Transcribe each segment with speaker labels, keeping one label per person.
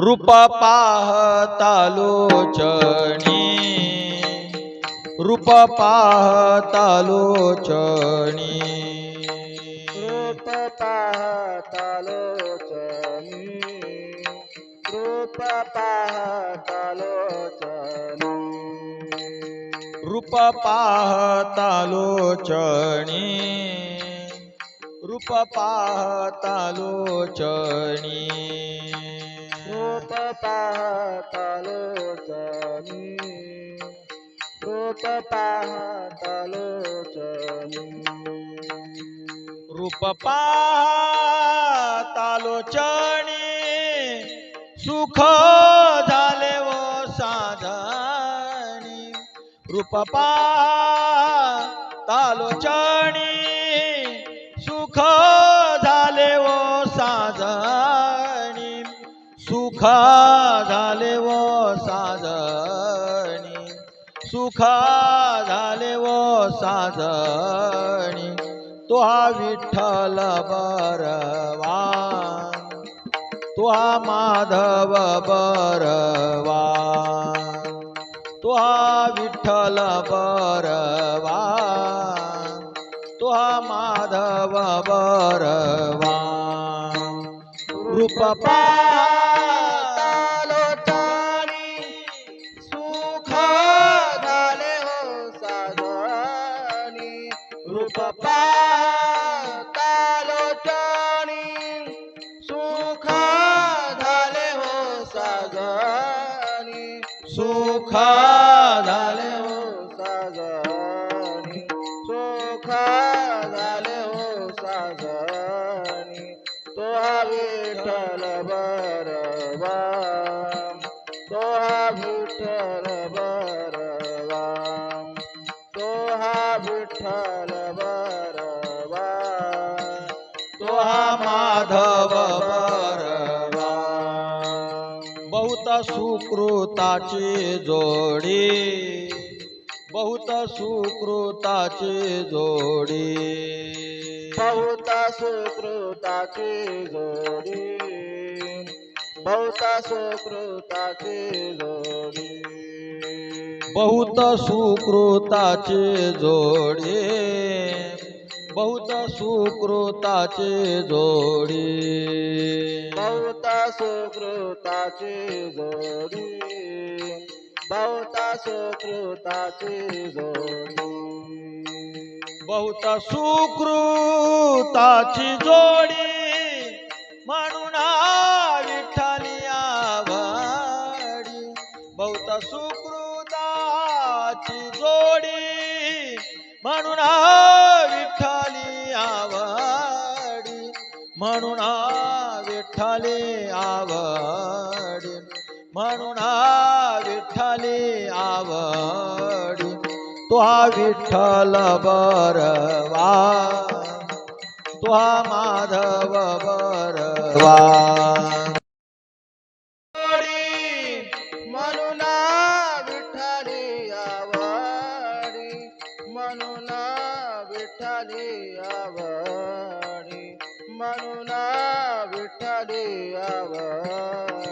Speaker 1: रूप पाहतालोचणी रूप पाहतालोचणी
Speaker 2: रूप पाहतालोचनी रूप पाहतालोचनी
Speaker 1: रूप पाहतालोचणी रूप पाहता लोचणी
Speaker 2: रूप पाहता लोचणी रूप पाहता लोचणी
Speaker 1: रूप पाहता लोचणी सुख झाले व साधणी रूप पाहता लोचणी सुख झाले व साजणी. सुख झाले व साजणी. सुख झाले व साजणी. तो हा विठ्ठल बरवा. तो हा माधव बरवा. तो हा विठ्ठल बरवा. माधव बरवा। रूप
Speaker 2: पाहतालोचनी सुख झाले हो साधनी। रूप पाहतालोचनी सुख झाले हो साधणी
Speaker 1: सुख झाले
Speaker 2: हो साजनी सुख विठ्ठल बरवा तो हा
Speaker 1: माधव बरवा बहुत सुकृताची जोडी. बहुत सुकृताची जोडी.
Speaker 2: बहुत सुकृताची जोडी. बहुत सुकृताची जोडी.
Speaker 1: बहुत सुकृताची जोडी. बहुत सुकृताची जोडी.
Speaker 2: बहुत सुकृताची जोडी. बहुत सुकृताची जोडी.
Speaker 1: बहुत सुकृताची जोडी. म्हणून विठ्ठली आवडी बहुत सुकृताची म्हणून विठ्ठली आवडी. म्हणून विठ्ठली आवडी. म्हणून विठ्ठली आवडी. तो हा विठ्ठल बरवा. तो हा माधव बरवा.
Speaker 2: विठ्ठली आवडी. म्हणून विठ्ठली आवडी.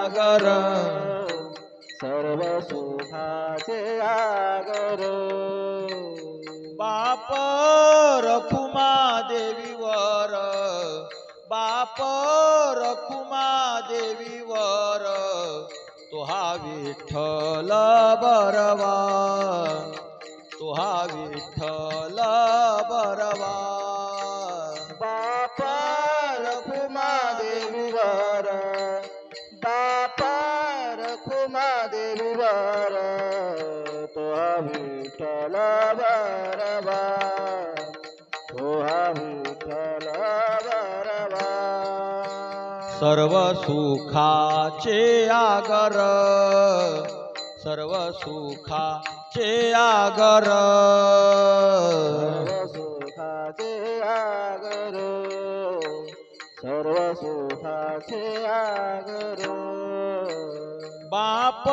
Speaker 2: आगर सर्व सुखाचे आगर.
Speaker 1: बाप रखुमा देवीवर. बाप रखुमा देवीवर. तो हा विठ्ठल बरवा. तो हा विठ्ठल
Speaker 2: देवीवर तो विठ्ठल बरवा तो हा विठ्ठल बरवा
Speaker 1: सर्व सुखाचे आगर. सर्व सुखाचे आगर.
Speaker 2: सर्व सुखाचे आगर
Speaker 1: बाप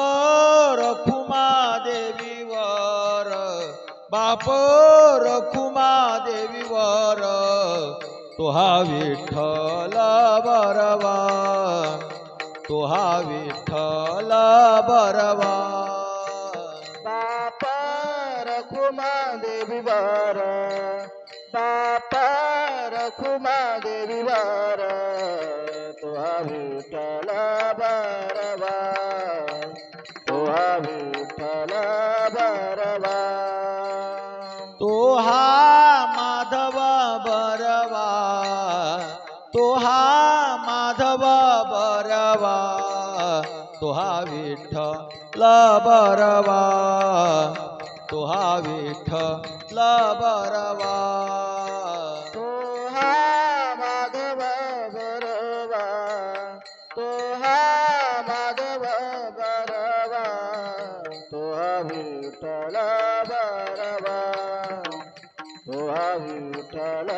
Speaker 1: रखुमा देवीवर बाप रखुमा देवीवर तो हा विठ्ठल बरवा तो हा विठ्ठल बरवा.
Speaker 2: बापा रखुमा देवीवर बापा रखुमा देवीवर तुहा विठला बरवा. तुहा विठ्ठल बरवा.
Speaker 1: तो हा माधव बरवा. तो हा माधव बरवा. तो हा विठ्ठल बरवा. तो हा विठ्ठल बरवा. भूतल भरवा भूतल